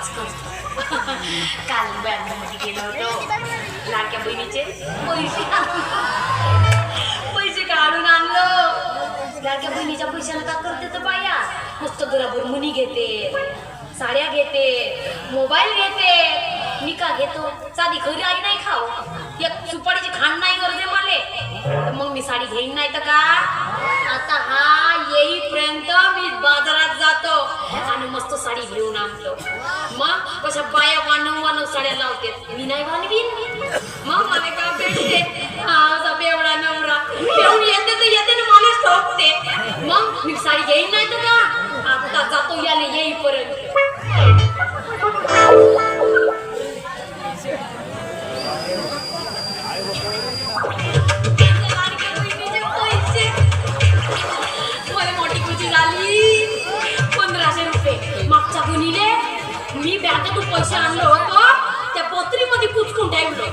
कामच करतो काल बँकमध्ये गेलो होतो. लाडक्या बहिणीचे पैसे. पैसे काढून आणलो. लाडक्या बहिणीच्या पैशाला का करते तर बाया? मस्त घराभर मुनी घेते साड्या घेते मोबाईल घेते. मी का घेतो? साधी खरी आई नाही खाऊ एक सुपारीची खाण नाही गरजे मले. मग मी साडी घेईन नाही तर का? आता हा येईपर्यंत मी बाजारात जातो आणि मस्त साडी घेऊन आणतो. मग कशा बाया वानव वानव साड्या लावते मी नाही वानवीन मग मला का भेटते हा असा बेवडा नवरा. पैसे आणलो होतो. त्या पोत्रीमध्ये कुचकून ठेवलो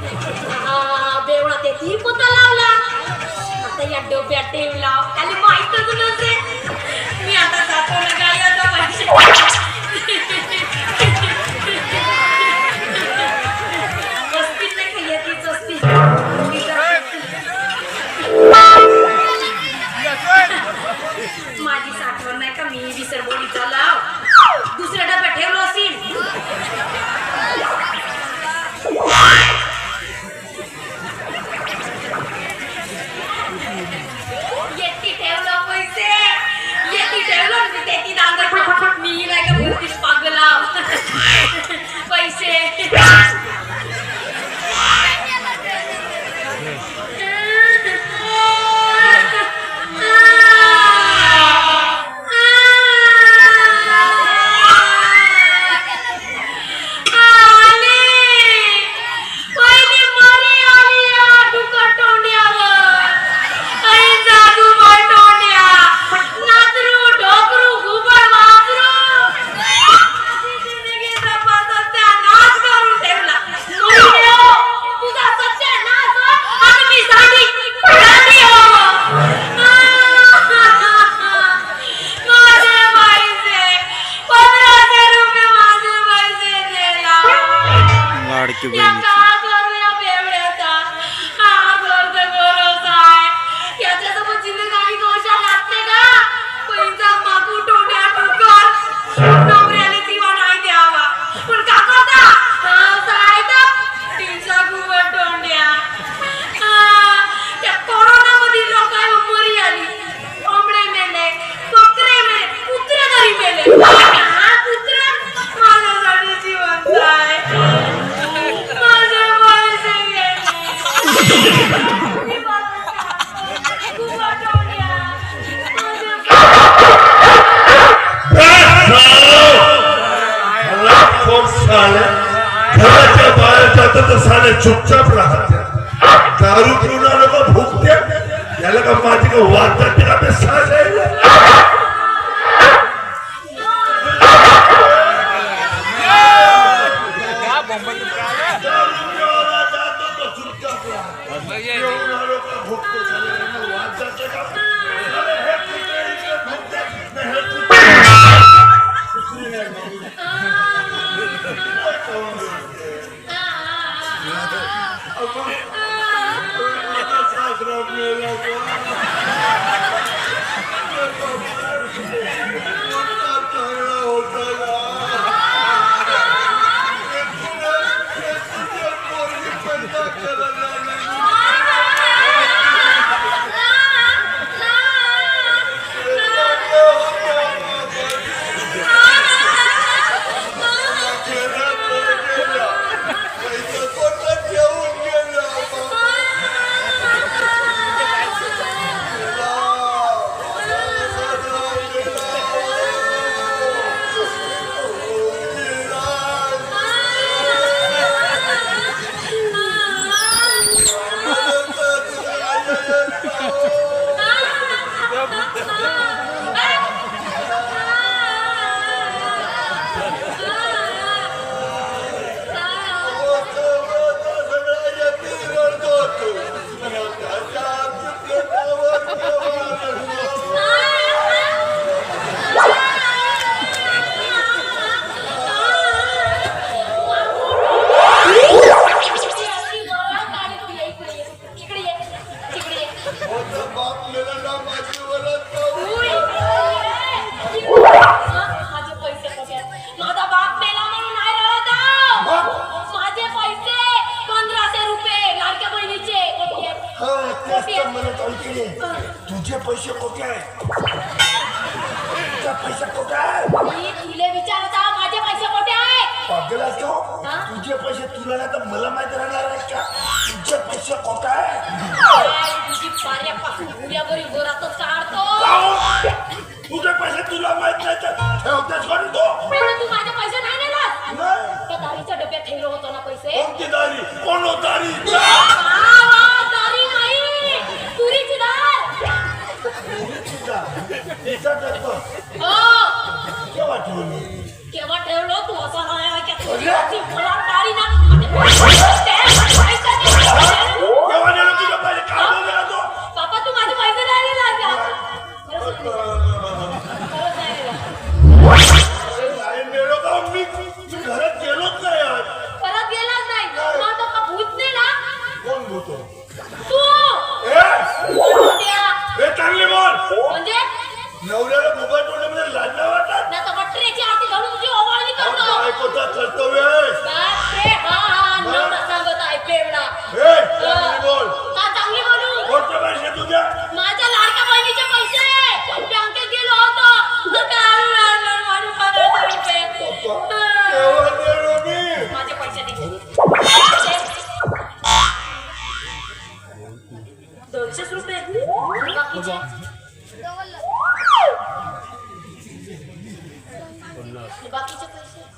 हा बेवडा ते ती पोता लावला. आता या डब्यात ठेवला त्याला माहीतच नसे मी आता जातो ना काय पैसे 对不对？तर साले चुपचाप राहते. दारू पिऊन आलं का भुकत्या याला का माझी का वाटत का ते साले सासरा मेला म्हणत ऐकले तुझे पैसे कुठे आहे तुझे पैसे कुठे आहे मी तुले विचारत आहो, माझे पैसे कुठे आहेत? पागल असतो हा? तुझे पैसे तुला नाही तर मला माहीत राहणार आहे का? तुझे पैसे कुठे आहे काय तुझी पाऱ्यापासून उड्यावरी घरातच काढतो? तुझे पैसे तुला माहीत नाही तर ठेवतेस कोणी तो. पण तू माझे पैसे नाही नेलास? नाही. त्या दारीच्या डब्यात ठेवलं होतं ना पैसे? कोणती दारी? कोण हो. 어!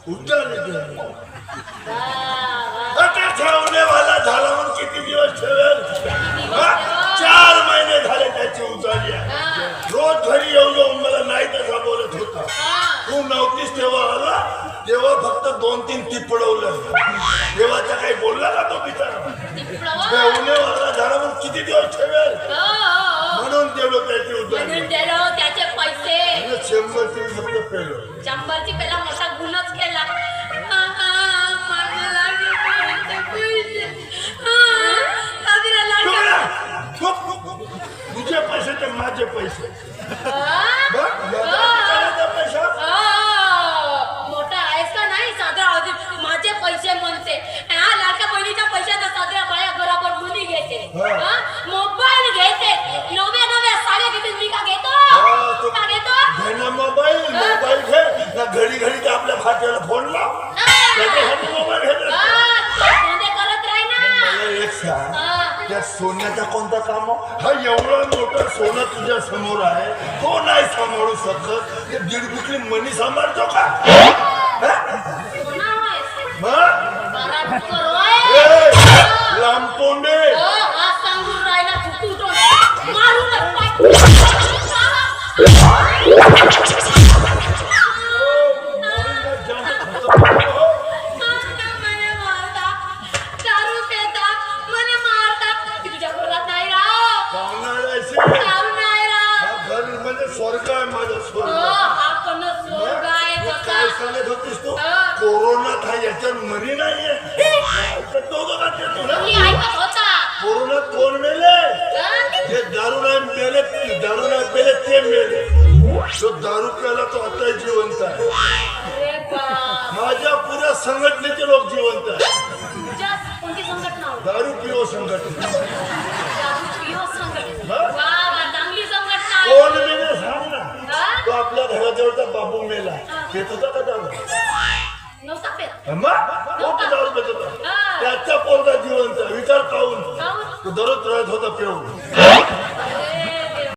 वा. आता ठेवणेवाला झाला म्हणून किती दिवस ठेवेल? चार महिने झाले त्याची. हा, रोज घरी येऊन येऊन मला नाही तसा बोलत होता. तू नव्हतीस तेव्हा आला तेव्हा फक्त दोन तीन तिपडवलं तेव्हाचा काही बोलला का तो बिचारा. ठेवणेवाला झाला म्हणून किती दिवस ठेवेल हो, हो. म्हणून तेवढं त्याची म्हणून दिलं त्याचे पैसे. शंभर तीन शंभरची पेला मोठा गुन्हाच केला. आ, आ, माझे पैसे. आ, साजऱ्या लाडक्या- तुझे पैसे ते माझे पैसे. आ? बघ, याचा विचारायचा पैसा आ, मोठा आहेस का नाही साजरा आधी माझे पैसे म्हणते. हा लाडक्या बहिणीच्या पैशाचा साजऱ्या बाया घरावर मुली घेते. हा. हा? मोबाईल घेते नव्या नव्या साड्या घेते मी का घेतो हा, तो- का घेतो घे ना मोबाईल मोबाईल घे ना घडी घडी ते आपल्या फाट्याला फोन लाव त्याच्यासाठी मोबाईल घेत आ, धंदे करत राही ना मला एक सांग आ. त्या सोन्याचा कोणता काम? हा एवढा मोठा सोनं तुझ्या समोर आहे. तो नाही सांभाळू शकत दीड बुकली मनी सांभाळतो का? हा? सोना संघटना. कोण मेले सांग ना? तो आपल्या घराजवळचा बाबू मेला पेत होता का पेत. मग? होता हा. त्याचा पोरगा जिवंत. विचार पाहून? तो दररोज राहत होता पिऊन